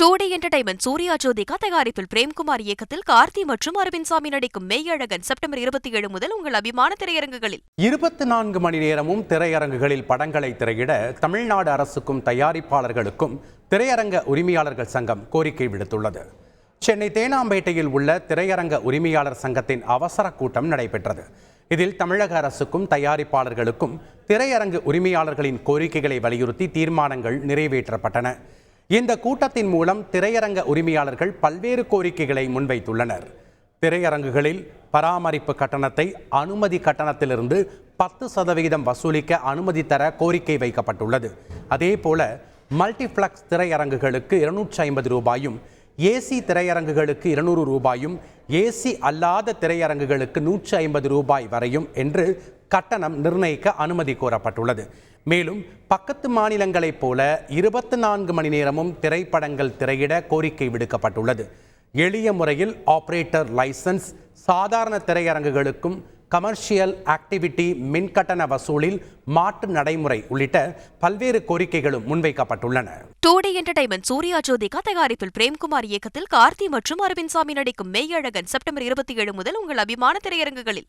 டூடி entertainment Suriya Jyothika தயாரிப்பில் பிரேம்குமார் இயக்கத்தில் கார்த்தி மற்றும் அரவிந்த் சாமி நடிக்கும் மெய்யழகன் செப்டம்பர் இருபத்தி ஏழு முதல் உங்கள் அபிமான திரையரங்குகளில். இருபத்தி நான்கு மணி நேரமும் திரையரங்குகளில் படங்களை திரையிட தமிழ்நாடு அரசுக்கும் தயாரிப்பாளர்களுக்கும் திரையரங்க உரிமையாளர்கள் சங்கம் கோரிக்கை விடுத்துள்ளது. சென்னை தேனாம்பேட்டையில் உள்ள திரையரங்க உரிமையாளர் சங்கத்தின் அவசர கூட்டம் நடைபெற்றது. இதில் தமிழக அரசுக்கும் தயாரிப்பாளர்களுக்கும் திரையரங்கு உரிமையாளர்களின் கோரிக்கைகளை வலியுறுத்தி தீர்மானங்கள் நிறைவேற்றப்பட்டன. இந்த கூட்டத்தின் மூலம் திரையரங்க உரிமையாளர்கள் பல்வேறு கோரிக்கைகளை முன்வைத்துள்ளனர். திரையரங்குகளில் பராமரிப்பு கட்டணத்தை அனுமதி கட்டணத்திலிருந்து பத்து சதவிகிதம் வசூலிக்க அனுமதி தர கோரிக்கை வைக்கப்பட்டுள்ளது. அதேபோல மல்டிப்ளெக்ஸ் திரையரங்குகளுக்கு இருநூற்றி ஐம்பது ரூபாயும் ஏசி திரையரங்குகளுக்கு இருநூறு ரூபாயும் ஏசி அல்லாத திரையரங்குகளுக்கு நூற்றி ஐம்பது ரூபாய் வரையும் என்று கட்டணம் நிர்ணயிக்க அனுமதி கோரப்பட்டுள்ளது. மேலும் பக்கத்து மாநிலங்களைப் போல இருபத்தி நான்கு மணி நேரமும் திரைப்படங்கள் திரையிட கோரிக்கை விடுக்கப்பட்டுள்ளது. எளிய முறையில் ஆபரேட்டர் லைசன்ஸ் சாதாரண திரையரங்குகளுக்கும் கமர்ஷியல் ஆக்டிவிட்டி மின்கட்டண வசூலில் மாற்று நடைமுறை உள்ளிட்ட பல்வேறு கோரிக்கைகளும் முன்வைக்கப்பட்டுள்ளன. Two D entertainment Suriya Jyothika தயாரிப்பில் பிரேம்குமார் இயக்கத்தில் கார்த்தி மற்றும் அரவிந்த் சாமி நடிக்கும் மெய்யழகன் செப்டம்பர் இருபத்தி ஏழு முதல் உங்கள் அபிமான திரையரங்குகளில்.